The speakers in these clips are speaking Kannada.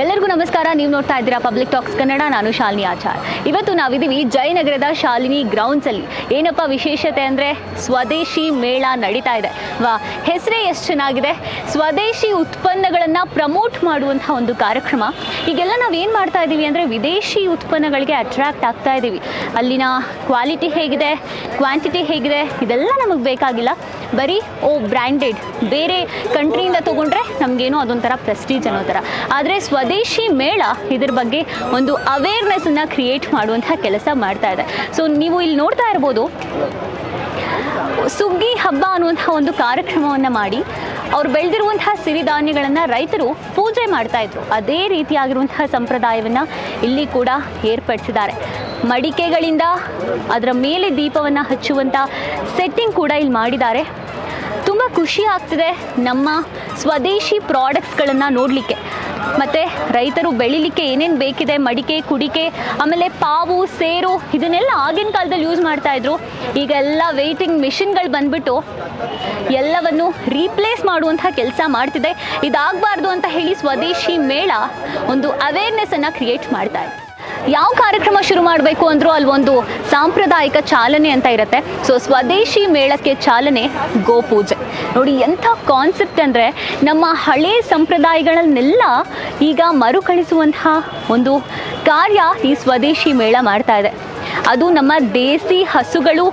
ಎಲ್ಲರಿಗೂ ನಮಸ್ಕಾರ. ನೀವು ನೋಡ್ತಾ ಇದ್ದೀರಾ ಪಬ್ಲಿಕ್ ಟಾಕ್ಸ್ ಕನ್ನಡ ನಾನು ಶಾಲಿನಿ ಆಚಾರ್. ಇವತ್ತು ನಾವಿದ್ದೀವಿ ಜಯನಗರದ ಶಾಲಿನಿ ಗ್ರೌಂಡ್ಸಲ್ಲಿ ಏನಪ್ಪ ವಿಶೇಷತೆ ಅಂದರೆ ಸ್ವದೇಶಿ ಮೇಳ ನಡೀತಾ ಇದೆ. ವಾ, ಹೆಸರೇ ಎಷ್ಟು ಚೆನ್ನಾಗಿದೆ? ಸ್ವದೇಶಿ ಉತ್ಪನ್ನಗಳನ್ನು ಪ್ರಮೋಟ್ ಮಾಡುವಂಥ ಒಂದು ಕಾರ್ಯಕ್ರಮ. ಈಗೆಲ್ಲ ನಾವು ಏನು ಮಾಡ್ತಾ ಇದ್ದೀವಿ ಅಂದರೆ ವಿದೇಶಿ ಉತ್ಪನ್ನಗಳಿಗೆ ಅಟ್ರಾಕ್ಟ್ ಆಗ್ತಾ ಇದ್ದೀವಿ. ಅಲ್ಲಿನ ಕ್ವಾಲಿಟಿ ಹೇಗಿದೆ? ಕ್ವಾಂಟಿಟಿ ಹೇಗಿದೆ? ಇದೆಲ್ಲ ನಮಗೆ ಬೇಕಾಗಿಲ್ಲ. ಬರೀ, ಓ ಬ್ರ್ಯಾಂಡೆಡ್ ಬೇರೆ ಕಂಟ್ರಿಯಿಂದ ತೊಗೊಂಡ್ರೆ ನಮಗೇನೋ ಅದೊಂಥರ ಪ್ರೆಸ್ಟೀಜ್ ಅನ್ನೋ ಥರ. ಆದರೆ ಸ್ವದೇಶಿ ಮೇಳ ಇದ್ರ ಬಗ್ಗೆ ಒಂದು ಅವೇರ್ನೆಸ್ಸನ್ನು ಕ್ರಿಯೇಟ್ ಮಾಡುವಂತಹ ಕೆಲಸ ಮಾಡ್ತಾ ಇದೆ. ಸೊ ನೀವು ಇಲ್ಲಿ ನೋಡ್ತಾ ಇರ್ಬೋದು, ಸುಗ್ಗಿ ಹಬ್ಬ ಅನ್ನುವಂಥ ಒಂದು ಕಾರ್ಯಕ್ರಮವನ್ನು ಮಾಡಿ, ಅವ್ರು ಬೆಳೆದಿರುವಂತಹ ಸಿರಿಧಾನ್ಯಗಳನ್ನು ರೈತರು ಪೂಜೆ ಮಾಡ್ತಾ ಇದ್ರು. ಅದೇ ರೀತಿಯಾಗಿರುವಂತಹ ಸಂಪ್ರದಾಯವನ್ನು ಇಲ್ಲಿ ಕೂಡ ಏರ್ಪಡಿಸಿದ್ದಾರೆ. ಮಡಿಕೆಗಳಿಂದ ಅದರ ಮೇಲೆ ದೀಪವನ್ನು ಹಚ್ಚುವಂಥ ಸೆಟ್ಟಿಂಗ್ ಕೂಡ ಇಲ್ಲಿ ಮಾಡಿದ್ದಾರೆ. ತುಂಬ ಖುಷಿ ಆಗ್ತಿದೆ ನಮ್ಮ ಸ್ವದೇಶಿ ಪ್ರಾಡಕ್ಟ್ಸ್ಗಳನ್ನು ನೋಡಲಿಕ್ಕೆ. ಮತ್ತು ರೈತರು ಬೆಳಿಲಿಕ್ಕೆ ಏನೇನು ಬೇಕಿದೆ, ಮಡಿಕೆ, ಕುಡಿಕೆ, ಆಮೇಲೆ ಪಾವು, ಸೇರು, ಇದನ್ನೆಲ್ಲ ಆಗಿನ ಕಾಲದಲ್ಲಿ ಯೂಸ್ ಮಾಡ್ತಾಯಿದ್ರು ಈಗ ಎಲ್ಲ ವೆಯ್ಟಿಂಗ್ ಮಿಷಿನ್ಗಳು ಬಂದ್ಬಿಟ್ಟು ಎಲ್ಲವನ್ನು ರೀಪ್ಲೇಸ್ ಮಾಡುವಂಥ ಕೆಲಸ ಮಾಡ್ತಿದೆ. ಇದಾಗಬಾರ್ದು ಅಂತ ಹೇಳಿ ಸ್ವದೇಶಿ ಮೇಳ ಒಂದು ಅವೇರ್ನೆಸ್ಸನ್ನು ಕ್ರಿಯೇಟ್ ಮಾಡ್ತಾ ಇದೆ. ಯಾವ ಕಾರ್ಯಕ್ರಮ ಶುರು ಮಾಡಬೇಕು ಅಂದರೂ ಅಲ್ಲೊಂದು ಸಾಂಪ್ರದಾಯಿಕ ಚಾಲನೆ ಅಂತ ಇರುತ್ತೆ. ಸೊ ಸ್ವದೇಶಿ ಮೇಳಕ್ಕೆ ಚಾಲನೆ ಗೋಪೂಜೆ. ನೋಡಿ, ಎಂಥ ಕಾನ್ಸೆಪ್ಟ್ ಅಂದರೆ ನಮ್ಮ ಹಳೆ ಸಂಪ್ರದಾಯಗಳನ್ನೆಲ್ಲ ಈಗ ಮರುಕಳಿಸುವಂತಹ ಒಂದು ಕಾರ್ಯ ಈ ಸ್ವದೇಶಿ ಮೇಳ ಮಾಡ್ತಾ ಇದೆ. ಅದು ನಮ್ಮ ದೇಸಿ ಹಸುಗಳು,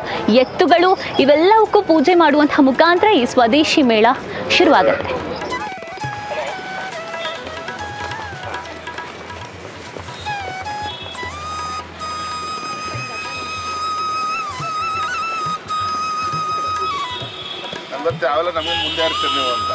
ಎತ್ತುಗಳು ಇವೆಲ್ಲವಕ್ಕೂ ಪೂಜೆ ಮಾಡುವಂಥ ಮುಖಾಂತರ ಈ ಸ್ವದೇಶಿ ಮೇಳ ಶುರುವಾಗುತ್ತೆ. ಅವೆಲ್ಲ ನಮಗೆ ಮುಂದೆ ಇರ್ತೀರಿ ನೀವು ಅಂತ.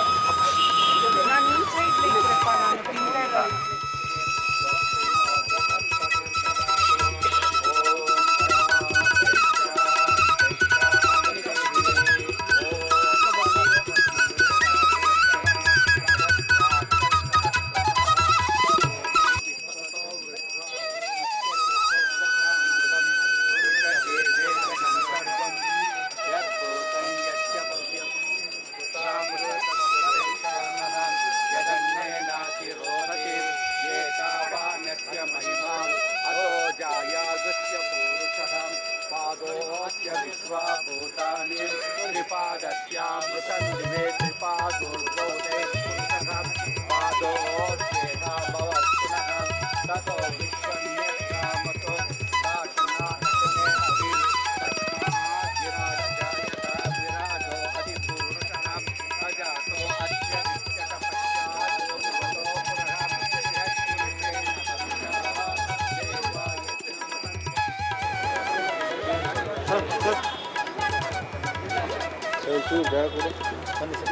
सदस्यामृतं दिवे कृपा दुर्गा। ಸೊ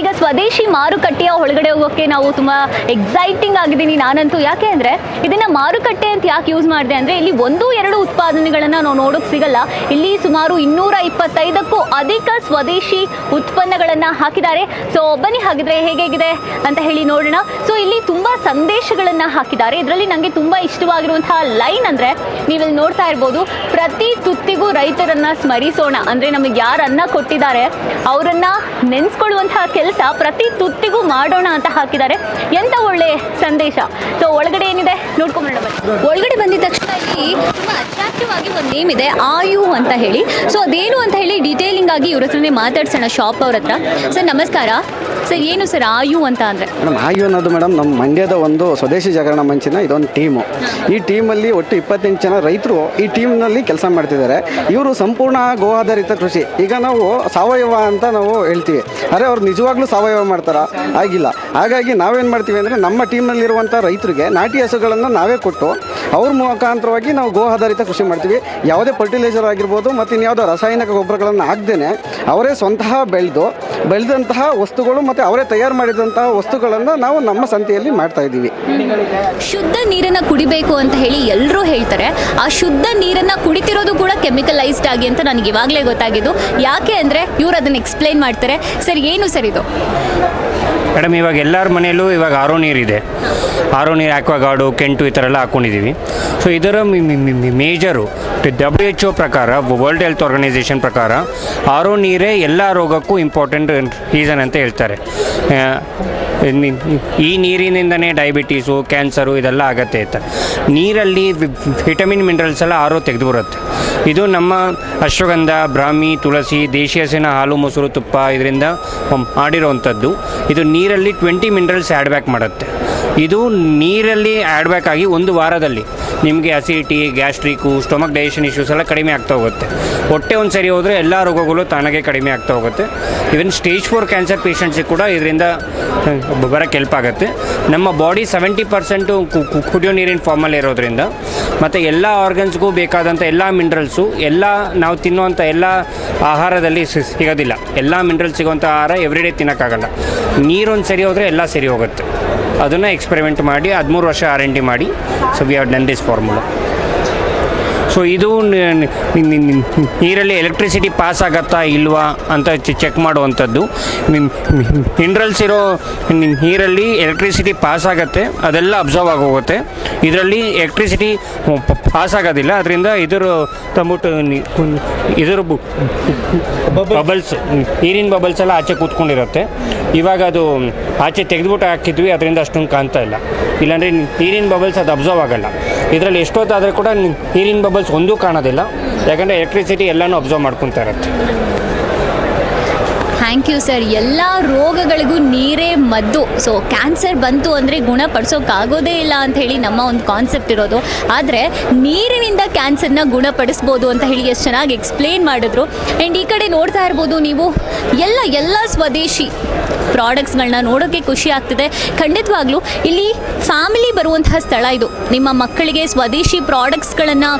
ಈಗ ಸ್ವದೇಶಿ ಮಾರುಕಟ್ಟೆಯ ಒಳಗಡೆ ಹೋಗೋಕ್ಕೆ ನಾವು ತುಂಬ ಎಕ್ಸೈಟಿಂಗ್ ಆಗಿದ್ದೀನಿ ನಾನಂತೂ. ಯಾಕೆ ಅಂದರೆ, ಇದನ್ನು ಮಾರುಕಟ್ಟೆ ಅಂತ ಯಾಕೆ ಯೂಸ್ ಮಾಡಿದೆ ಅಂದರೆ, ಇಲ್ಲಿ ಒಂದು, ಎರಡು ಉತ್ಪಾದನೆಗಳನ್ನು ನಾವು ನೋಡೋಕೆ ಸಿಗಲ್ಲ. ಇಲ್ಲಿ ಸುಮಾರು ಇನ್ನೂರ ಇಪ್ಪತ್ತೈದಕ್ಕೂ ಅಧಿಕ ಸ್ವದೇಶಿ ಉತ್ಪನ್ನಗಳನ್ನು ಹಾಕಿದ್ದಾರೆ. ಸೊ ಬನ್ನಿ ಹಾಗಿದ್ರೆ ಹೇಗೇಗಿದೆ ಅಂತ ಹೇಳಿ ನೋಡೋಣ. ಸೊ ಇಲ್ಲಿ ತುಂಬ ಸಂದೇಶಗಳನ್ನು ಹಾಕಿದ್ದಾರೆ. ಇದರಲ್ಲಿ ನನಗೆ ತುಂಬ ಇಷ್ಟವಾಗಿರುವಂತಹ ಲೈನ್ ಅಂದರೆ, ನೀವಿಲ್ಲಿ ನೋಡ್ತಾ ಇರ್ಬೋದು, ಪ್ರತಿ ತುತ್ತಿಗೂ ರೈತರನ್ನು ಸ್ಮರಿಸೋಣ. ಅಂದರೆ ನಮಗೆ ಯಾರು ಅನ್ನ ಕೊಟ್ಟಿದ್ದಾರೆ, ಅವರನ್ನ ನೆನೆಸ್ಕೊಳ್ಳುವಂತಹ ಕೆಲಸ ಪ್ರತಿ ತುತ್ತಿಗೂ ಮಾಡೋಣ ಅಂತ ಹಾಕಿದ್ದಾರೆ. ಎಂತ ಒಳ್ಳೆ ಸಂದೇಶ. ಸೊ ಒಳಗಡೆ ಏನಿದೆ? ನೋಡ್ಕೊಂಬರೋಣ ಒಳಗಡೆ ಬಂದಿದ ತಕ್ಷಣ ಇಲ್ಲಿ ತುಂಬಾ ಅಟ್ರಾಕ್ಟಿವ್ ಆಗಿ ಒಂದು ನೇಮ್ ಇದೆ, ಆಯು ಅಂತ ಹೇಳಿ. ಸೊ ಅದೇನು ಅಂತ ಹೇಳಿ ಡೀಟೇಲಿಂಗ್ ಆಗಿ ಇವ್ರ ಹತ್ರನೇ ಮಾತಾಡ್ಸೋಣ ಶಾಪ್ ಅವ್ರ ಹತ್ರ. ಸರ್ ನಮಸ್ಕಾರ. ಸರ್ ಏನು ಸರ್ ಆಯು ಅಂತ ಅಂದರೆ? ಮೇಡಮ್, ಆಯು ಅನ್ನೋದು ಮೇಡಮ್ ನಮ್ಮ ಮಂಡ್ಯದ ಒಂದು ಸ್ವದೇಶಿ ಜಾಗರಣ ಮಂಚಿನ ಇದೊಂದು ಟೀಮು ಈ ಟೀಮಲ್ಲಿ ಒಟ್ಟು ಇಪ್ಪತ್ತೆಂಟು ಜನ ರೈತರು ಈ ಟೀಮ್ನಲ್ಲಿ ಕೆಲಸ ಮಾಡ್ತಿದ್ದಾರೆ. ಇವರು ಸಂಪೂರ್ಣ ಗೋ ಆಧಾರಿತ ಕೃಷಿ. ಈಗ ನಾವು ಸಾವಯವ ಅಂತ ನಾವು ಹೇಳ್ತೀವಿ. ಆದರೆ ಅವ್ರು ನಿಜವಾಗ್ಲೂ ಸಾವಯವ ಮಾಡ್ತಾರ? ಆಗಿಲ್ಲ. ಹಾಗಾಗಿ ನಾವೇನು ಮಾಡ್ತೀವಿ ಅಂದರೆ ನಮ್ಮ ಟೀಮ್ನಲ್ಲಿರುವಂಥ ರೈತರಿಗೆ ನಾಟಿ ಹಸುಗಳನ್ನು ನಾವೇ ಕೊಟ್ಟು ಅವ್ರ ಮುಖಾಂತರವಾಗಿ ನಾವು ಗೋ ಆಧಾರಿತ ಕೃಷಿ ಮಾಡ್ತೀವಿ. ಯಾವುದೇ ಫರ್ಟಿಲೈಸರ್ ಆಗಿರ್ಬೋದು ಮತ್ತು ಇನ್ಯಾವುದೋ ರಾಸಾಯನಿಕ ಗೊಬ್ಬರಗಳನ್ನು ಹಾಕ್ದೇನೆ ಅವರೇ ಸ್ವಂತಹ ಬೆಳೆದು, ಬೆಳೆದಂತಹ ವಸ್ತುಗಳು ಮತ್ತು ಅವರೇ ತಯಾರು ಮಾಡಿದಂತಹ ವಸ್ತುಗಳನ್ನು ನಾವು ನಮ್ಮ ಸಂತೆಯಲ್ಲಿ ಮಾಡ್ತಾ ಇದ್ದೀವಿ. ಶುದ್ಧ ನೀರನ್ನು ಕುಡಿಬೇಕು ಅಂತ ಹೇಳಿ ಎಲ್ಲರೂ ಹೇಳ್ತಾರೆ. ಆ ಶುದ್ಧ ನೀರನ್ನು ಕುಡಿತಿರೋದು ಕೂಡ ಕೆಮಿಕಲೈಸ್ಡ್ ಆಗಿ ಅಂತ ನನಗೆ ಇವಾಗಲೇ ಗೊತ್ತಾಗಿದ್ದು. ಯಾಕೆ ಅಂದರೆ ಇವ್ರು ಅದನ್ನು ಎಕ್ಸ್ಪ್ಲೈನ್ ಮಾಡ್ತಾರೆ. ಸರ್, ಏನು ಸರ್ ಇದು? ಮೇಡಮ್, ಇವಾಗ ಎಲ್ಲರ ಮನೆಯಲ್ಲೂ ಇವಾಗ ಆರೋ ನೀರಿದೆ ಆರೋ ನೀರು ಆಕ್ವಾಗಾರ್ಡು ಕೆಂಟು ಈ ಥರ ಎಲ್ಲ ಹಾಕ್ಕೊಂಡಿದ್ದೀವಿ ಸೊ ಇದರ ಮೇಜರು ಡಬ್ಲ್ಯೂ ಎಚ್ ಒ ಪ್ರಕಾರ ವರ್ಲ್ಡ್ ಹೆಲ್ತ್ ಆರ್ಗನೈಸೇಷನ್ ಪ್ರಕಾರ, ಆರೋ ನೀರೇ ಎಲ್ಲ ರೋಗಕ್ಕೂ ಇಂಪಾರ್ಟೆಂಟ್ ರೀಸನ್ ಅಂತ ಹೇಳ್ತಾರೆ. ಈ ನೀರಿನಿಂದನೇ ಡಯಾಬಿಟೀಸು ಕ್ಯಾನ್ಸರು ಇದೆಲ್ಲ ಆಗತ್ತೆ ಅಂತ. ನೀರಲ್ಲಿ ವಿಟಮಿನ್ ಮಿನರಲ್ಸ್ ಎಲ್ಲ ಆರೋ ತೆಗೆದು ಬರುತ್ತೆ. ಇದು ನಮ್ಮ ಅಶ್ವಗಂಧ, ಬ್ರಾಹ್ಮಿ, ತುಳಸಿ ದೇಶಿ ಹಸಿನ ಹಾಲು, ಮೊಸರು, ತುಪ್ಪ ಇದರಿಂದ ಮಾಡಿರೋವಂಥದ್ದು. ಇದು ನೀರಲ್ಲಿ ಟ್ವೆಂಟಿ ಮಿನರಲ್ಸ್ ಆ್ಯಡ್ ಬ್ಯಾಕ್ ಮಾಡುತ್ತೆ. ಇದು ನೀರಲ್ಲಿ ಆ್ಯಡ್ ಒಂದು ವಾರದಲ್ಲಿ ನಿಮಗೆ acidity gastric stomach digestion issues ಎಲ್ಲ ಕಡಿಮೆ ಆಗ್ತಾ ಹೋಗುತ್ತೆ. ಹೊಟ್ಟೆ ಒಂದು ಸರಿ ಹೋದರೆ ಎಲ್ಲ ರೋಗಗಳು ತಾನಾಗೆ ಕಡಿಮೆ ಆಗ್ತಾ ಹೋಗುತ್ತೆ. ಇವನ್ ಸ್ಟೇಜ್ ಫೋರ್ ಕ್ಯಾನ್ಸರ್ ಪೇಷಂಟ್ಸಿಗೆ ಕೂಡ ಇದರಿಂದ ಬರೋಕ್ಕೆ ಹೆಲ್ಪ್ ಆಗುತ್ತೆ. ನಮ್ಮ ಬಾಡಿ ಸೆವೆಂಟಿ ಪರ್ಸೆಂಟು ಕುಡಿಯೋ ನೀರಿನ ಫಾರ್ಮಲ್ಲಿ ಇರೋದ್ರಿಂದ ಮತ್ತು ಎಲ್ಲ ಆರ್ಗನ್ಸ್ಗೂ ಬೇಕಾದಂಥ ಎಲ್ಲ ಮಿನರಲ್ಸು ಎಲ್ಲ ನಾವು ತಿನ್ನುವಂಥ ಎಲ್ಲ ಆಹಾರದಲ್ಲಿ ಸಿಗೋದಿಲ್ಲ. ಎಲ್ಲ ಮಿನರಲ್ಸ್ ಸಿಗುವಂಥ ಆಹಾರ ಎವ್ರಿಡೇ ತಿನ್ನೋಕ್ಕಾಗಲ್ಲ. ನೀರೊಂದು ಸರಿ ಹೋದರೆ ಎಲ್ಲ ಸರಿ ಹೋಗುತ್ತೆ. ಅದನ್ನು ಎಕ್ಸ್ಪೆರಿಮೆಂಟ್ ಮಾಡಿ ಹದಿಮೂರು ವರ್ಷ ಆರ್ ಎನ್ ಡಿ ಮಾಡಿ. So we have done this formula so ಇದು ನೀರಲ್ಲಿ ಎಲೆಕ್ಟ್ರಿಸಿಟಿ ಪಾಸ್ ಆಗತ್ತಾ ಇಲ್ವಾ ಅಂತ ಚೆಕ್ ಮಾಡುವಂಥದ್ದು. ಮಿನ್ರಲ್ಸ್ ಇರೋ ನೀರಲ್ಲಿ ಎಲೆಕ್ಟ್ರಿಸಿಟಿ ಪಾಸ್ ಆಗುತ್ತೆ ಅದೆಲ್ಲ ಅಬ್ಸರ್ವ್ ಆಗೋಗುತ್ತೆ. ಇದರಲ್ಲಿ ಎಲೆಕ್ಟ್ರಿಸಿಟಿ ಪಾಸ್ ಆಗೋದಿಲ್ಲ ಅದರಿಂದ ಇದರ ತಂಬಿಟ್ಟು ಇದರ ಇದ್ರ ಬಬಲ್ಸ್ ನೀರಿನ ಬಬಲ್ಸ್ ಎಲ್ಲ ಆಚೆ ಕೂತ್ಕೊಂಡಿರುತ್ತೆ. ಇವಾಗ ಅದು ಆಚೆ ತೆಗೆದುಬಿಟ್ಟು ಹಾಕಿದ್ವಿ ಅದರಿಂದ ಅಷ್ಟೊಂದು ಕಾಣ್ತಾ ಇಲ್ಲ. ಇಲ್ಲಾಂದರೆ ನೀರಿನ ಬಬಲ್ಸ್ ಅದು ಅಬ್ಸರ್ವ್ ಆಗಲ್ಲ. ಇದರಲ್ಲಿ ಎಷ್ಟೊತ್ತಾದರೂ ಕೂಡ ನೀರಿನ ಬಬಲ್ಸ್ ಒಂದೂ ಕಾಣೋದಿಲ್ಲ. ಯಾಕಂದರೆ ಎಲೆಕ್ಟ್ರಿಸಿಟಿ ಎಲ್ಲನೂ ಅಬ್ಸರ್ವ್ ಮಾಡ್ಕೊತಾ ಇರುತ್ತೆ. ಥ್ಯಾಂಕ್ ಯು ಸರ್ ಎಲ್ಲ ರೋಗಗಳಿಗೂ ನೀರೇ ಮದ್ದು. ಸೊ ಕ್ಯಾನ್ಸರ್ ಬಂತು ಅಂದರೆ ಗುಣಪಡಿಸೋಕ್ಕಾಗೋದೇ ಇಲ್ಲ ಅಂತ ಹೇಳಿ ನಮ್ಮ ಒಂದು ಕಾನ್ಸೆಪ್ಟ್ ಇರೋದು. ಆದರೆ, ನೀರಿನಿಂದ ಕ್ಯಾನ್ಸರ್ನ ಗುಣಪಡಿಸ್ಬೋದು ಅಂತ ಹೇಳಿ ಎಷ್ಟು ಚೆನ್ನಾಗಿ ಎಕ್ಸ್ಪ್ಲೇನ್ ಮಾಡಿದ್ರು. ಆ್ಯಂಡ್ ಈ ಕಡೆ ನೋಡ್ತಾ ಇರ್ಬೋದು ನೀವು, ಎಲ್ಲ ಎಲ್ಲ ಸ್ವದೇಶಿ ಪ್ರಾಡಕ್ಟ್ಸ್ಗಳನ್ನ ನೋಡೋಕ್ಕೆ ಖುಷಿ ಆಗ್ತಿದೆ. ಖಂಡಿತವಾಗ್ಲೂ, ಇಲ್ಲಿ ಫ್ಯಾಮಿಲಿ ಬರುವಂತಹ ಸ್ಥಳ ಇದು. ನಿಮ್ಮ ಮಕ್ಕಳಿಗೆ ಸ್ವದೇಶಿ ಪ್ರಾಡಕ್ಟ್ಸ್ಗಳನ್ನು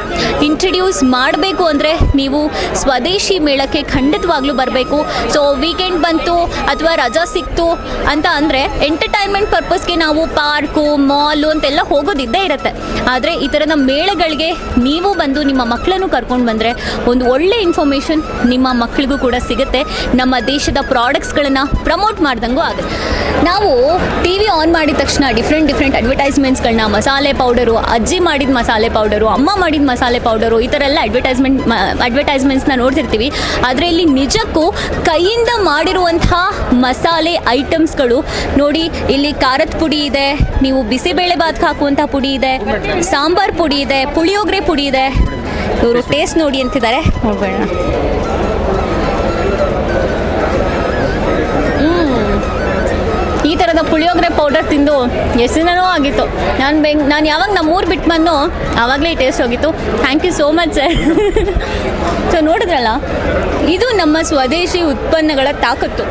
ಇಂಟ್ರಡ್ಯೂಸ್ ಮಾಡಬೇಕು ಅಂದರೆ ನೀವು ಸ್ವದೇಶಿ ಮೇಳಕ್ಕೆ ಖಂಡಿತವಾಗ್ಲೂ ಬರಬೇಕು. ಸೊ ವೀಕೆಂಡ್ ಬಂತು ಅಥವಾ ರಜಾ ಸಿಕ್ತು ಅಂತ ಅಂದರೆ ಎಂಟರ್ಟೈನ್ಮೆಂಟ್ ಪರ್ಪಸ್ಗೆ ನಾವು ಪಾರ್ಕು ಮಾಲು ಅಂತೆಲ್ಲ ಹೋಗೋದಿದ್ದೇ ಇರುತ್ತೆ. ಆದರೆ ಈ ಥರದ ಮೇಳಗಳಿಗೆ ನೀವು ಬಂದು ನಿಮ್ಮ ಮಕ್ಕಳನ್ನು ಕರ್ಕೊಂಡು ಬಂದರೆ ಒಂದು ಒಳ್ಳೆ ಇನ್ಫಾರ್ಮೇಷನ್ ನಿಮ್ಮ ಮಕ್ಕಳಿಗೂ ಕೂಡ ಸಿಗುತ್ತೆ. ನಮ್ಮ ದೇಶದ ಪ್ರಾಡಕ್ಟ್ಸ್ಗಳನ್ನು ಪ್ರಮೋಟ್ ಮಾಡ್ದಂಗೂ ಆಗುತ್ತೆ. ನಾವು ಟಿ ವಿ ಆನ್ ಮಾಡಿದ ತಕ್ಷಣ ಡಿಫ್ರೆಂಟ್ ಡಿಫ್ರೆಂಟ್ ಅಡ್ವರ್ಟೈಸ್ಮೆಂಟ್ಸ್ಗಳನ್ನ ಮಸಾಲೆ ಪೌಡರು ಅಜ್ಜಿ ಮಾಡಿದ ಮಸಾಲೆ ಪೌಡರು ಅಮ್ಮ ಮಾಡಿದ ಮಸಾಲೆ ಪೌಡರು ಈ ಥರ ಎಲ್ಲ ಅಡ್ವರ್ಟೈಸ್ಮೆಂಟ್ ಅಡ್ವರ್ಟೈಸ್ಮೆಂಟ್ಸ್ನ ನೋಡ್ತಿರ್ತೀವಿ. ಆದರೆ ಇಲ್ಲಿ ನಿಜಕ್ಕೂ ಕೈಯಿಂದ ಮಾಡಿರುವಂತಹ ಮಸಾಲೆ ಐಟಮ್ಸ್ಗಳು ನೋಡಿ, ಇಲ್ಲಿ ಖಾರದ ಪುಡಿ ಇದೆ, ನೀವು ಬಿಸಿಬೇಳೆ ಬಾತ್ ಹಾಕುವಂಥ ಪುಡಿ ಇದೆ, ಸಾಂಬಾರ್ ಪುಡಿ ಇದೆ, ಪುಳಿಯೋಗರೆ ಪುಡಿ ಇದೆ. ಇವರು ಟೇಸ್ಟ್ ನೋಡಿ ಅಂತಿದ್ದಾರೆ. ನೋಡ್ಬೇಡ. ಈ ಥರದ ಪುಳಿಯೋಗರೆ ಪೌಡರ್ ತಿಂದು ಎಷ್ಟು ಆಗಿತ್ತು. ನಾನು ಬೆಂಗ್, ನಾನು ಯಾವಾಗ ನಮ್ಮೂರು ಬಿಟ್ಟು ಬಂದು ಆವಾಗಲೇ ಟೇಸ್ಟ್ ಹೋಗಿತ್ತು. Thank you so much sir so ನೋಡಿದ್ರಲ್ಲ, ಇದು ನಮ್ಮ ಸ್ವದೇಶಿ ಉತ್ಪನ್ನಗಳ ತಾಕತ್ತು.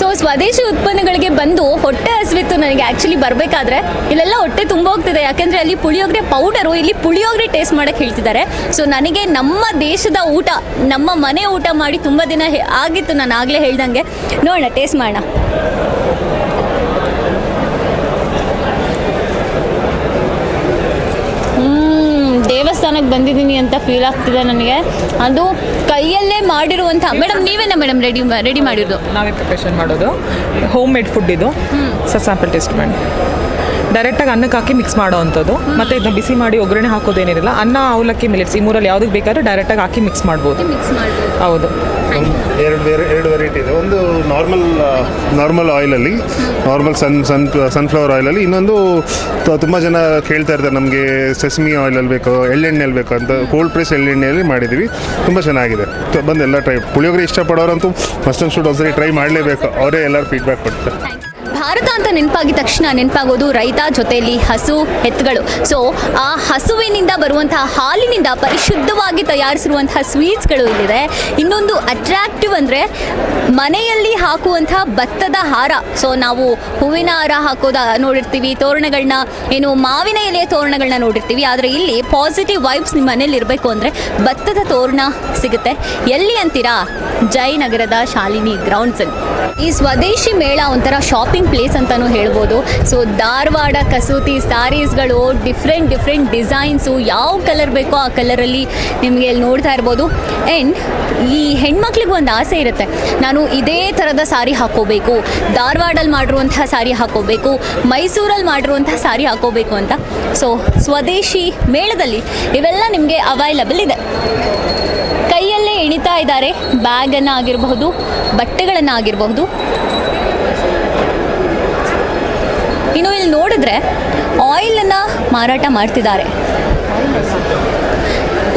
ಸೊ ಸ್ವದೇಶಿ ಉತ್ಪನ್ನಗಳಿಗೆ ಬಂದು ಹೊಟ್ಟೆ ಹಸಿವಿತ್ತು ನನಗೆ ಆ್ಯಕ್ಚುಲಿ ಬರಬೇಕಾದ್ರೆ. ಇಲ್ಲೆಲ್ಲ ಹೊಟ್ಟೆ ತುಂಬ ಹೋಗ್ತಿದೆ. ಯಾಕೆಂದರೆ ಅಲ್ಲಿ ಪುಳಿಯೋಗರೆ ಪೌಡರು ಇಲ್ಲಿ ಪುಳಿಯೋಗರೆ ಟೇಸ್ಟ್ ಮಾಡೋಕ್ಕೆ ಹೇಳ್ತಿದ್ದಾರೆ. ಸೊ ನನಗೆ ನಮ್ಮ ದೇಶದ ಊಟ, ನಮ್ಮ ಮನೆ ಊಟ ಮಾಡಿ ತುಂಬ ದಿನ ಆಗಿತ್ತು. ನಾನು ಆಗಲೇ ಹೇಳ್ದಂಗೆ. ನೋಡೋಣ ಟೇಸ್ಟ್ ಮಾಡೋಣ ಹ್ಮ್, ದೇವಸ್ಥಾನಕ್ಕೆ ಬಂದಿದ್ದೀನಿ ಅಂತ ಫೀಲ್ ಆಗ್ತಿದೆ ನನಗೆ. ಅದು ಕೈಯಲ್ಲೇ ಮಾಡಿರುವಂಥ ಮೇಡಮ್ ನೀವೇನಾ ಮೇಡಮ್ ರೆಡಿ ರೆಡಿ ಮಾಡಿರೋದು? ನಾವೇ ಪ್ರಿಪ್ರೇಷನ್ ಮಾಡೋದು. ಹೋಮ್ ಮೇಡ್ ಫುಡ್ ಇದು. ಸೊ ಸ್ಯಾಂಪಲ್ ಟೇಸ್ಟ್ ಮಾಡಿ. ಡೈರೆಕ್ಟಾಗಿ ಅನ್ನಕ್ಕೆ ಹಾಕಿ ಮಿಕ್ಸ್ ಮಾಡೋ ಅಂಥದ್ದು ಮತ್ತು ಇದನ್ನ ಬಿಸಿ ಮಾಡಿ ಒಗ್ಗರಣೆ ಹಾಕೋದೇನಿರಲ್ಲ ಅನ್ನ ಅವಲಕ್ಕಿ ಮಿಲೆಟ್ಸ್ ಈ ಮೂರಲ್ಲಿ ಯಾವುದಕ್ಕೆ ಬೇಕಾದ್ರೂ ಡೈರೆಕ್ಟಾಗಿ ಹಾಕಿ ಮಿಕ್ಸ್ ಮಾಡ್ಬೋದು. ಹೌದು. ಎರಡು ಬೇರೆ ಎರಡು ವೆರೈಟಿ ಇದೆ. ಒಂದು ನಾರ್ಮಲ್ ನಾರ್ಮಲ್ ಆಯಿಲಲ್ಲಿ ನಾರ್ಮಲ್ ಸನ್ ಸನ್ ಸನ್ಫ್ಲವರ್ ಆಯಿಲಲ್ಲಿ ಇನ್ನೊಂದು ತುಂಬ ಜನ ಕೇಳ್ತಾ ಇರ್ತಾರೆ ನಮಗೆ ಸೆಸ್ಮಿ ಆಯಿಲಲ್ಲಿ ಬೇಕು ಎಳ್ಳೆಣ್ಣೆಯಲ್ಲಿ ಬೇಕು ಅಂತ. ಕೋಲ್ಡ್ ಪ್ರೆಸ್ ಎಳ್ಳೆಣ್ಣೆಯಲ್ಲಿ ಮಾಡಿದ್ದೀವಿ ತುಂಬ ಚೆನ್ನಾಗಿದೆ. ಬಂದು ಎಲ್ಲ ಟ್ರೈ ಪುಳಿಯೋಗರೆ ಇಷ್ಟಪಡೋರಂತೂ ಫಸ್ಟ್ ಅಂಡ್ ಶುಡ್ ಒಂದ್ಸರಿ ಟ್ರೈ ಮಾಡಲೇಬೇಕು. ಅವರೇ ಎಲ್ಲರೂ ಫೀಡ್ಬ್ಯಾಕ್ ಕೊಡ್ತಾರೆ. ಭಾರತ ಅಂತ ನೆನಪಾಗಿದ ತಕ್ಷಣ ನೆನಪಾಗೋದು ರೈತ ಜೊತೆಯಲ್ಲಿ ಹಸು ಎತ್ತುಗಳು ಸೊ ಆ ಹಸುವಿನಿಂದ ಬರುವಂತಹ ಹಾಲಿನಿಂದ ಪರಿಶುದ್ಧವಾಗಿ ತಯಾರಿಸಿರುವಂತಹ ಸ್ವೀಟ್ಸ್ಗಳು ಇಲ್ಲಿದೆ. ಇನ್ನೊಂದು ಅಟ್ರಾಕ್ಟಿವ್ ಅಂದರೆ ಮನೆಯಲ್ಲಿ ಹಾಕುವಂತಹ ಭತ್ತದ ಹಾರ. ಸೊ ನಾವು ಹೂವಿನ ಹಾರ ಹಾಕೋದ ನೋಡಿರ್ತೀವಿ, ತೋರಣಗಳನ್ನ, ಏನು ಮಾವಿನ ಎಲೆಯ ತೋರಣಗಳನ್ನ ನೋಡಿರ್ತೀವಿ. ಆದರೆ ಇಲ್ಲಿ ಪಾಸಿಟಿವ್ ವೈಬ್ಸ್ ನಿಮ್ಮ ಮನೇಲಿ ಇರಬೇಕು ಅಂದರೆ ಭತ್ತದ ತೋರಣ ಸಿಗುತ್ತೆ. ಎಲ್ಲಿ ಅಂತೀರಾ? ಜಯನಗರದ ಶಾಲಿನಿ ಗ್ರೌಂಡ್ಸಲ್ಲಿ ಈ ಸ್ವದೇಶಿ ಮೇಳ ಒಂಥರ ಶಾಪಿಂಗ್ ಪ್ಲೇಸ್ ಅಂತಲೂ ಹೇಳ್ಬೋದು. ಸೊ ಧಾರವಾಡ, ಕಸೂತಿ ಸ್ಯಾರೀಸ್ಗಳು ಡಿಫ್ರೆಂಟ್ ಡಿಫ್ರೆಂಟ್ ಡಿಸೈನ್ಸು ಯಾವ ಕಲರ್ ಬೇಕೋ ಆ ಕಲರಲ್ಲಿ ನಿಮಗೆ ಇಲ್ಲಿ ನೋಡ್ತಾ ಇರ್ಬೋದು. ಆ್ಯಂಡ್ ಈ ಹೆಣ್ಮಕ್ಳಿಗೆ ಒಂದು ಆಸೆ ಇರುತ್ತೆ. ನಾನು ಇದೇ ಥರದ ಸಾರಿ ಹಾಕೋಬೇಕು ಧಾರವಾಡಲ್ಲಿ ಮಾಡಿರುವಂತಹ ಸಾರಿ ಹಾಕೋಬೇಕು ಮೈಸೂರಲ್ಲಿ ಮಾಡಿರುವಂತಹ ಸಾರಿ ಹಾಕೋಬೇಕು ಅಂತ. ಸೊ ಸ್ವದೇಶಿ ಮೇಳದಲ್ಲಿ ಇವೆಲ್ಲ ನಿಮಗೆ ಅವೈಲಬಲ್ ಇದೆ. ಕೈಯಲ್ಲೇ ಇಣಿತಾ ಇದ್ದಾರೆ. ಬ್ಯಾಗನ್ನು ಆಗಿರಬಹುದು, ಬಟ್ಟೆಗಳನ್ನು ಆಗಿರಬಹುದು. ಇನ್ನು ಇಲ್ಲಿ ನೋಡಿದ್ರೆ ಆಯಿಲನ್ನು ಮಾರಾಟ ಮಾಡ್ತಿದ್ದಾರೆ.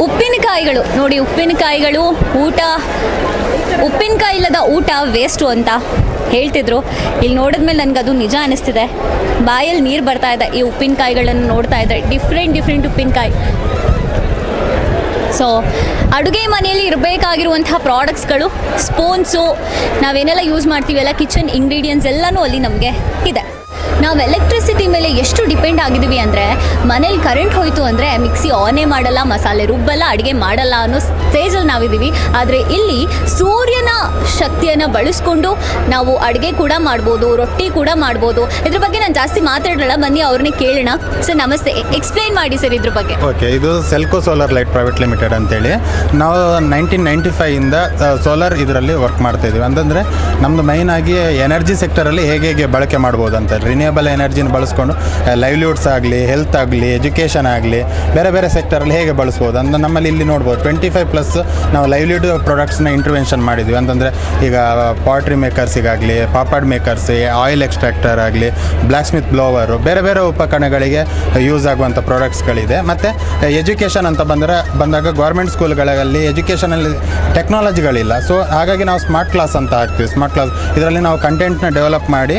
ಉಪ್ಪಿನಕಾಯಿಗಳು, ನೋಡಿ ಉಪ್ಪಿನಕಾಯಿಗಳು ಊಟ ಉಪ್ಪಿನಕಾಯಿ ಇಲ್ಲದ ಊಟ ವೇಸ್ಟು ಅಂತ ಹೇಳ್ತಿದ್ರು. ಇಲ್ಲಿ ನೋಡಿದ್ಮೇಲೆ ನನಗೆ ಅದು ನಿಜ ಅನಿಸ್ತಿದೆ. ಬಾಯಲ್ಲಿ ನೀರು ಬರ್ತಾ ಇದೆ, ಈ ಉಪ್ಪಿನಕಾಯಿಗಳನ್ನು ನೋಡ್ತಾ ಇದ್ದರೆ ಡಿಫ್ರೆಂಟ್ ಡಿಫ್ರೆಂಟ್ ಉಪ್ಪಿನಕಾಯಿ. ಸೊ ಅಡುಗೆ ಮನೆಯಲ್ಲಿ ಇರಬೇಕಾಗಿರುವಂತಹ ಪ್ರಾಡಕ್ಟ್ಸ್ಗಳು ಸ್ಪೂನ್ಸು ನಾವೇನೆಲ್ಲ ಯೂಸ್ ಮಾಡ್ತೀವಿ, ಎಲ್ಲ ಕಿಚನ್ ಇಂಗ್ರೀಡಿಯೆಂಟ್ಸ್ ಎಲ್ಲನೂ ಅಲ್ಲಿ ನಮಗೆ ಇದೆ. ನಾವು ಎಲೆಕ್ಟ್ರಿಸಿಟಿ ಮೇಲೆ ಎಷ್ಟು ಡಿಪೆಂಡ್ ಆಗಿದ್ದೀವಿ ಅಂದರೆ, ಮನೇಲಿ ಕರೆಂಟ್ ಹೋಯಿತು ಅಂದರೆ ಮಿಕ್ಸಿ ಆನೇ ಮಾಡಲ್ಲ, ಮಸಾಲೆ ರುಬ್ಬಲ್ಲ, ಅಡುಗೆ ಮಾಡಲ್ಲ ಅನ್ನೋ ಸ್ಟೇಜಲ್ಲಿ ನಾವಿದ್ದೀವಿ ಆದರೆ ಇಲ್ಲಿ ಸೂರ್ಯನ ಶಕ್ತಿಯನ್ನು ಬಳಸ್ಕೊಂಡು ನಾವು ಅಡುಗೆ ಕೂಡ ಮಾಡ್ಬೋದು, ರೊಟ್ಟಿ ಕೂಡ ಮಾಡ್ಬೋದು. ಇದ್ರ ಬಗ್ಗೆ ನಾನು ಜಾಸ್ತಿ ಮಾತಾಡಲ್ಲ ಬನ್ನಿ ಅವ್ರನ್ನೇ ಕೇಳೋಣ. ಸರ್, ನಮಸ್ತೆ. ಎಕ್ಸ್ಪ್ಲೈನ್ ಮಾಡಿ ಸರ್ ಇದ್ರ ಬಗ್ಗೆ. ಓಕೆ, ಇದು Selco solar light private limited ಅಂತೇಳಿ. ನಾವು ನೈನ್ಟೀನ್ ನೈಂಟಿ ಫೈವಿಂದ ಸೋಲಾರ್ ಇದರಲ್ಲಿ ವರ್ಕ್ ಮಾಡ್ತಾ ಇದೀವಿ. ಅಂತಂದರೆ ನಮ್ಮದು ಮೈನ್ ಆಗಿ ಎನರ್ಜಿ ಸೆಕ್ಟರಲ್ಲಿ ಹೇಗೆ ಹೇಗೆ ಬಳಕೆ ಮಾಡ್ಬೋದು ಅಂತ ರಿನ್ಯೂಯಬಲ್ ಎನರ್ಜಿನ ಬಳಸ್ಕೊಂಡು ಲೈವ್ಲಿಹುಡ್ಸ್ ಆಗಲಿ ಹೆಲ್ತ್ ಆಗಲಿ ಎಜುಕೇಷನ್ ಆಗಲಿ, ಬೇರೆ ಬೇರೆ ಸೆಕ್ಟರಲ್ಲಿ ಹೇಗೆ ಬಳಸ್ಬೋದು ಅಂತ ನಮ್ಮಲ್ಲಿ ಇಲ್ಲಿ ನೋಡ್ಬೋದು. ಟ್ವೆಂಟಿ ಫೈವ್ ಪ್ಲಸ್ ನಾವು ಲೈವ್ಲಿಹುಡ್ ಪ್ರಾಡಕ್ಟ್ಸ್ನ ಇಂಟರ್ವೆನ್ಷನ್ ಮಾಡಿದ್ವಿ. ಅಂತಂದರೆ ಈಗ ಪಾಟ್ರಿ ಮೇಕರ್ಸಿಗಾಗಲಿ ಪಾಪಡ್ ಮೇಕರ್ಸ್ ಆಯಿಲ್ ಎಕ್ಸ್ಟ್ರಾಕ್ಟರ್ ಆಗಲಿ ಬ್ಲ್ಯಾಕ್ ಸ್ಮಿತ್ ಬ್ಲೋವರು ಬೇರೆ ಬೇರೆ ಉಪಕರಣಗಳಿಗೆ ಯೂಸ್ ಆಗುವಂಥ ಪ್ರಾಡಕ್ಟ್ಸ್ಗಳಿದೆ ಮತ್ತು ಎಜುಕೇಷನ್ ಅಂತ ಬಂದರೆ, ಬಂದಾಗ ಗೌರ್ಮೆಂಟ್ ಸ್ಕೂಲ್ಗಳಲ್ಲಿ ಎಜುಕೇಷನಲ್ಲಿ ಟೆಕ್ನಾಲಜಿಗಳಿಲ್ಲ ಸೊ ಹಾಗಾಗಿ ನಾವು ಸ್ಮಾರ್ಟ್ ಕ್ಲಾಸ್ ಅಂತ ಹಾಕ್ತೀವಿ. ಸ್ಮಾರ್ಟ್ ಕ್ಲಾಸ್ ಇದರಲ್ಲಿ ನಾವು ಕಂಟೆಂಟ್ನ ಡೆವಲಪ್ ಮಾಡಿ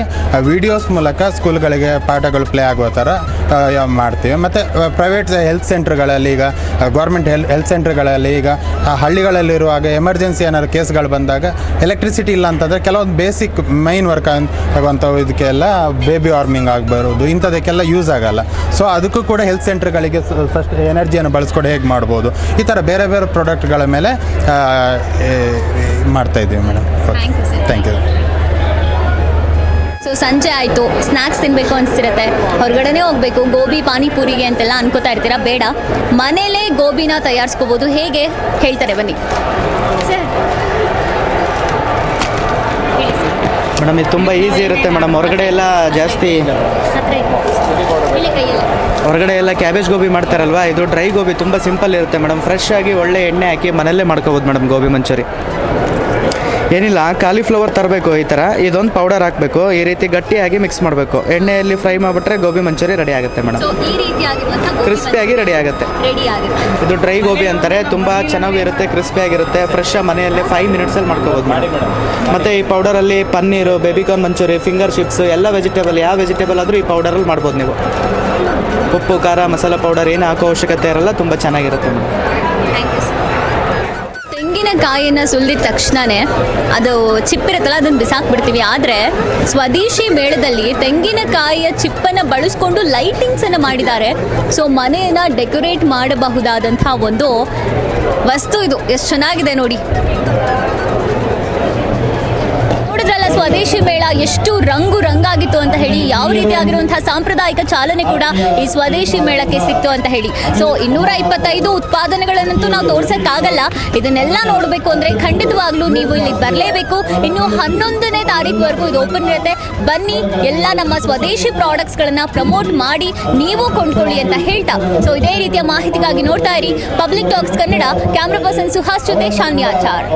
ವಿಡಿಯೋಸ್ ಮೂಲಕ ಸ್ಕೂಲ್ಗಳಿಗೆ ಪಾಠಗಳು ಪ್ಲೇ ಆಗುವ ಥರ ಮಾಡ್ತೀವಿ. ಮತ್ತು ಪ್ರೈವೇಟ್ ಹೆಲ್ತ್ ಸೆಂಟ್ರ್ಗಳಲ್ಲಿ ಈಗ ಗೌರ್ಮೆಂಟ್ ಹೆಲ್ ಹೆಲ್ತ್ ಸೆಂಟ್ರ್ಗಳಲ್ಲಿ ಈಗ ಹಳ್ಳಿಗಳಲ್ಲಿರುವಾಗ ಎಮರ್ಜೆನ್ಸಿ ಏನಾದ್ರು ಕೇಸ್ಗಳು ಬಂದಾಗ ಎಲೆಕ್ಟ್ರಿಸಿಟಿ ಇಲ್ಲ ಅಂತಂದರೆ ಕೆಲವೊಂದು ಬೇಸಿಕ್ ಮೈನ್ ವರ್ಕ್ ಆಗುವಂಥ ಇದಕ್ಕೆಲ್ಲ ಬೇಬಿ ವಾರ್ಮಿಂಗ್ ಆಗಬಾರ್ದು. ಇಂಥದಕ್ಕೆಲ್ಲ ಯೂಸ್ ಆಗಲ್ಲ. ಸೊ ಅದಕ್ಕೂ ಕೂಡ ಹೆಲ್ತ್ ಸೆಂಟ್ರ್ಗಳಿಗೆ ಫಸ್ಟ್ ಎನರ್ಜಿಯನ್ನು ಬಳಸ್ಕೊಂಡು ಹೇಗೆ ಮಾಡ್ಬೋದು? ಈ ಥರ ಬೇರೆ ಬೇರೆ ಪ್ರಾಡಕ್ಟ್ಗಳ ಮೇಲೆ ಮಾಡ್ತಾಯಿದ್ದೀವಿ ಮೇಡಮ್. ಥ್ಯಾಂಕ್ ಯು ಸಂಜೆ ಆಯಿತು ಸ್ನ್ಯಾಕ್ಸ್ ತಿನ್ನಬೇಕು ಅನಿಸ್ತಿರತ್ತೆ. ಹೊರಗಡೆನೇ ಹೋಗಬೇಕು, ಗೋಬಿ, ಪಾನಿಪುರಿಗೆ ಅಂತೆಲ್ಲ ಅನ್ಕೋತಾ ಇರ್ತೀರಾ? ಬೇಡ. ಮನೇಲೇ ಗೋಬಿನ ತಯಾರಿಸ್ಕೋಬೋದು. ಹೇಗೆ? ಹೇಳ್ತಾರೆ, ಬನ್ನಿ. ಮೇಡಮ್, ಇದು ತುಂಬ ಈಸಿ ಇರುತ್ತೆ ಮೇಡಮ್. ಹೊರಗಡೆ ಎಲ್ಲ ಜಾಸ್ತಿ ಹೊರಗಡೆ ಎಲ್ಲ ಕ್ಯಾಬೇಜ್ ಗೋಬಿ ಮಾಡ್ತಾರಲ್ವಾ? ಇದು ಡ್ರೈ ಗೋಬಿ ತುಂಬ ಸಿಂಪಲ್ ಇರುತ್ತೆ ಮೇಡಮ್. ಫ್ರೆಶ್ ಆಗಿ ಒಳ್ಳೆ ಎಣ್ಣೆ ಹಾಕಿ ಮನೆಯಲ್ಲೇ ಮಾಡ್ಕೋಬೋದು ಮೇಡಮ್ ಗೋಬಿ ಮಂಚೂರಿ. ಏನಿಲ್ಲ ಕಾಲಿಫ್ಲವರ್ ತರಬೇಕು ಈ ಥರ ಇದೊಂದು ಪೌಡರ್ ಹಾಕಬೇಕು. ಈ ರೀತಿ ಗಟ್ಟಿಯಾಗಿ ಮಿಕ್ಸ್ ಮಾಡಬೇಕು. ಎಣ್ಣೆಯಲ್ಲಿ ಫ್ರೈ ಮಾಡಿಬಿಟ್ರೆ ಗೋಬಿ ಮಂಚೂರಿ ರೆಡಿ ಆಗುತ್ತೆ ಮೇಡಮ್ ಕ್ರಿಸ್ಪಿಯಾಗಿ ರೆಡಿ ಆಗುತ್ತೆ. ರೆಡಿ ಆಗುತ್ತೆ. ಇದು ಡ್ರೈ ಗೋಬಿ ಅಂತಾರೆ. ತುಂಬ ಚೆನ್ನಾಗಿರುತ್ತೆ ಕ್ರಿಸ್ಪಿಯಾಗಿರುತ್ತೆ ಫ್ರೆಶ್ ಮನೆಯಲ್ಲಿ ಫೈವ್ ಮಿನಿಟ್ಸಲ್ಲಿ ಮಾಡ್ಕೋಬೋದು ಮೇಡಮ್ ಮತ್ತು ಈ ಪೌಡರಲ್ಲಿ paneer baby corn manchurian finger chips ಎಲ್ಲ ವೆಜಿಟೇಬಲ್ ಯಾವ ವೆಜಿಟೇಬಲ್ ಆದರೂ ಈ ಪೌಡರಲ್ಲಿ ಮಾಡ್ಬೋದು ನೀವು. ಉಪ್ಪು ಖಾರ ಮಸಾಲ ಪೌಡರ್ ಏನು ಹಾಕೋ ಅವಶ್ಯಕತೆ ಇರಲ್ಲ ತುಂಬ ಚೆನ್ನಾಗಿರುತ್ತೆ ಮೇಡಮ್ ತೆಂಗಿನಕಾಯಿಯನ್ನು ಸುಲಿದ ತಕ್ಷಣವೇ ಅದು ಚಿಪ್ಪಿರುತ್ತಲ್ಲ, ಅದನ್ನು ಬಿಸಾಕ್ಬಿಡ್ತೀವಿ. ಆದರೆ ಸ್ವದೇಶಿ ಮೇಳದಲ್ಲಿ ತೆಂಗಿನಕಾಯಿಯ ಚಿಪ್ಪನ್ನು ಬಳಸ್ಕೊಂಡು ಲೈಟಿಂಗ್ಸನ್ನು ಮಾಡಿದ್ದಾರೆ. ಸೊ ಮನೆಯನ್ನ ಡೆಕೋರೇಟ್ ಮಾಡಬಹುದಾದಂಥ ಒಂದು ವಸ್ತು ಇದು. ಎಷ್ಟು ಚೆನ್ನಾಗಿದೆ ನೋಡಿ. ನೋಡಿದ್ರಲ್ಲ, ಸ್ವದೇಶಿ ಮೇಳ ಎಷ್ಟು ರಂಗು ರಂಗಾಗಿತ್ತು ಅಂತ ಹೇಳಿ, ಯಾವ ರೀತಿಯಾಗಿರುವಂತಹ ಸಾಂಪ್ರದಾಯಿಕ ಚಾಲನೆ ಕೂಡ ಈ ಸ್ವದೇಶಿ ಮೇಳಕ್ಕೆ ಸಿಕ್ತು ಅಂತ ಹೇಳಿ. ಸೊ ಇನ್ನೂರ ಇಪ್ಪತ್ತೈದು ಉತ್ಪಾದನೆಗಳನ್ನಂತೂ ನಾವು ತೋರ್ಸಕ್ಕಾಗಲ್ಲ. ಇದನ್ನೆಲ್ಲ ನೋಡಬೇಕು ಅಂದ್ರೆ ಖಂಡಿತವಾಗ್ಲೂ ನೀವು ಇಲ್ಲಿ ಬರಲೇಬೇಕು. ಇನ್ನು ಹನ್ನೊಂದನೇ ತಾರೀಕುವರೆಗೂ ಇದು ಓಪನ್ ಇರುತ್ತೆ. ಬನ್ನಿ, ಎಲ್ಲ ನಮ್ಮ ಸ್ವದೇಶಿ ಪ್ರಾಡಕ್ಟ್ಸ್ ಗಳನ್ನ ಪ್ರಮೋಟ್ ಮಾಡಿ ನೀವು ಕೊಂಡ್ಕೊಳ್ಳಿ ಅಂತ ಹೇಳ್ತಾ. ಸೊ ಇದೇ ರೀತಿಯ ಮಾಹಿತಿಗಾಗಿ ನೋಡ್ತಾ ಇರಿ. Public talks Kannada camera person Suhas ಜೊತೆ ಶಾನ್ಯಾಚಾರ್